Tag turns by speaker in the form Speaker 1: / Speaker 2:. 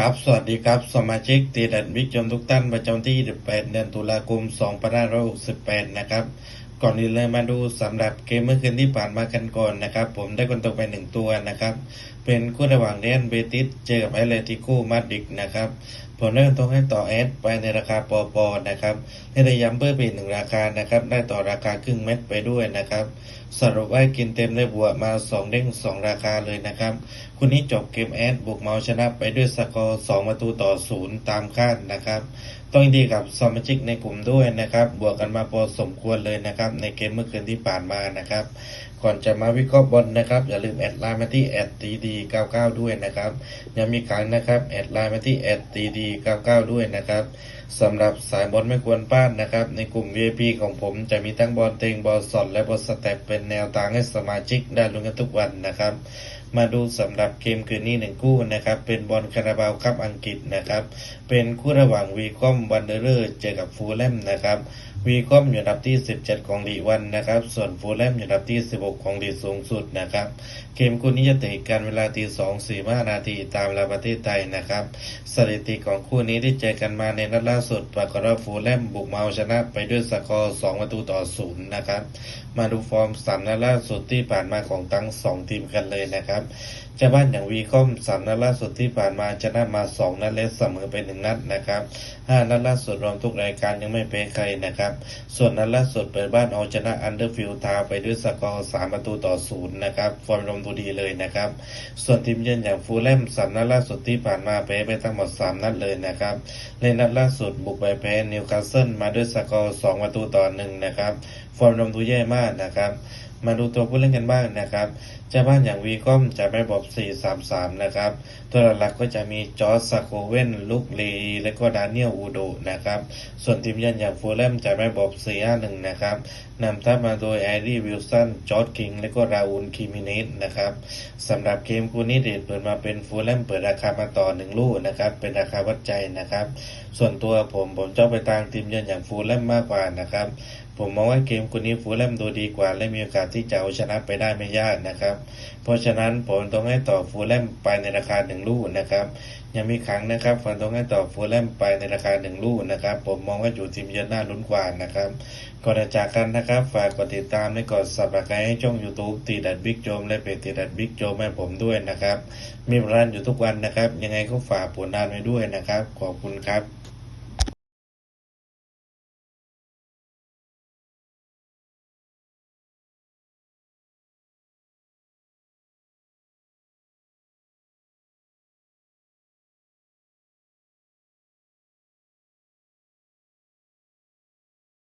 Speaker 1: ครับ สวัสดีครับ สมาชิกตีดันวิกจมทุกท่านประจำที่28เดือนตุลาคม 2568 นะครับ ก่อนอื่นเลยมาดูสำหรับเกมเมื่อคืนที่ผ่านมากันก่อนนะครับ ผมได้คนตกไปหนึ่งตัวนะครับ เป็นคู่ระหว่างเรอัลเบติสเจอกับแอตเลติโกมาดริดนะครับผมได้คนตกให้ต่อแอดไปในราคาปอปอนะครับให้ได้ย้ำเพิ่มไปอีกหนึ่งราคานะครับ ได้ต่อราคาครึ่งเม็ดไปด้วยนะครับ สรุปว่ากินเต็มได้บวกมา 2 เด้ง 2 ราคาเลยนะครับ คุณนี้จบเกมแอดบุกเมาชนะไปด้วยสกอร์2ประตูต่อ 0 ตามคาดนะครับ ต้องยินดีกับสมาชิกในกลุ่มด้วยนะครับ บวกกันมาพอสมควรเลยนะครับ ในเกมเมื่อคืนที่ผ่านมานะครับ ก่อนจะมาวิเคราะห์บอลนะครับ อย่าลืมแอดไลน์มาที่แอดตีดี99ด้วยนะครับยังมีครั้งนะครับแอดไลน์มาที่แอดตีดี99ด้วยนะครับสำหรับสายบอลไม่ควรพลาดนะครับ ในกลุ่ม VIP ของผมจะมีทั้งบอลเต็งบอลสดและบอลสเต็ปเป็นแนวทางให้สมาชิกได้ลุ้นกันทุกวันนะครับ มาดูสำหรับเกมคืนนี้หนึ่งคู่นะครับ เป็นบอลคาราบาวคัพอังกฤษนะครับ เป็นคู่ระหว่างวีคอมวันเดอร์เจอกับฟูลแลมนะครับ วีคอมอยู่อันดับที่ 17 ของลีวันนะครับ ส่วนฟูลแลมอยู่อันดับที่ 16 ของลีสูงสุดนะครับ เกมคู่นี้จะเตะกันเวลาตี2 4 5นาทีตามเวลาประเทศไทยนะครับ สถิติของคู่นี้ที่เจอกันมาในนัดล่าสุด ปรากฏว่าฟูลแลมบุกมาเอาชนะไปด้วยสกอร์ 2 ประตูต่อ 0 นะครับ มาดูฟอร์มสามนัดล่าสุดที่ผ่านมาของทั้ง 2 ทีมกันเลยนะครับเจ้าบ้านอย่างวีคอมสามนัดล่าสุดที่ผ่านมาชนะมา 2 นัดและเสมอไปหนึ่งนัดนะครับห้านัดล่าสุดรวมทุกรายการยังไม่แพ้ใครนะครับส่วนนัดล่าสุดเปิดบ้านเอาชนะอันเดอร์ฟิลทาวไปด้วยสกอร์สามประตูต่อศูนย์นะครับ ฟอร์มลมดูดีเลยนะครับ ส่วนทีมเยือนอย่างฟูลแลมสามนัดล่าสุดที่ผ่านมาแพ้ไปทั้งหมดสามนัดเลยนะครับในนัดล่าสุดบุกไปแพ้นิวคาสเซิลมาด้วยสกอร์สองประตูต่อหนึ่งนะครับ ฟอร์มลมดูแย่มากนะครับ มาดูตัวผู้เล่นกันบ้างนะครับเจ้าบ้านอย่างวีคอมจะไม่บอก4-3-3 นะครับ ตัวหลักๆก็จะมีจอร์จซาโคเวนลุกลีและก็ดานิเอลอูโดนะครับ ส่วนทีมเยือนอย่างฟูลแลมจะไม่บอก4-5-1 นะครับนำทัพมาโดยไอรีวิลสันจอร์ดคิง และก็ราอูลคิมิเนสนะครับสำหรับเกมคู่นี้เดดเปิดมาเป็นฟูลแลมเปิดราคามาต่อ 1 ลูกนะครับ เป็นราคาวัดใจนะครับ ส่วนตัวผมผมชอบไปทางทีมเยือนอย่างฟูลแลมมากกว่านะครับ ผมมองว่าเกมคู่นี้ฟูลแลมดูดีกว่าและมีโอกาสที่จะเอาชนะไปได้ไม่ยากนะครับ เพราะฉะนั้นผมต้องให้ต่อฟูลแลมไปในราคาหนึ่งลูกนะครับยังมีครั้งนะครับผมต้องให้ต่อฟูลแลมไปในราคาหนึ่งลูกนะครับ ผมมองว่าอยู่ทีมเยือนน่าลุ้นกว่านะครับก่อนจะจากกันนะครับ ฝากกดติดตามและกด subscribe ให้ช่อง YouTube ตีดัดบิ๊กโจมและเพจตีดัดบิ๊กโจมให้ผมด้วยนะครับ มีร้านอยู่ทุกวันนะครับ ยังไงก็ฝากผลงานไว้ด้วยนะครับ ขอบคุณครับ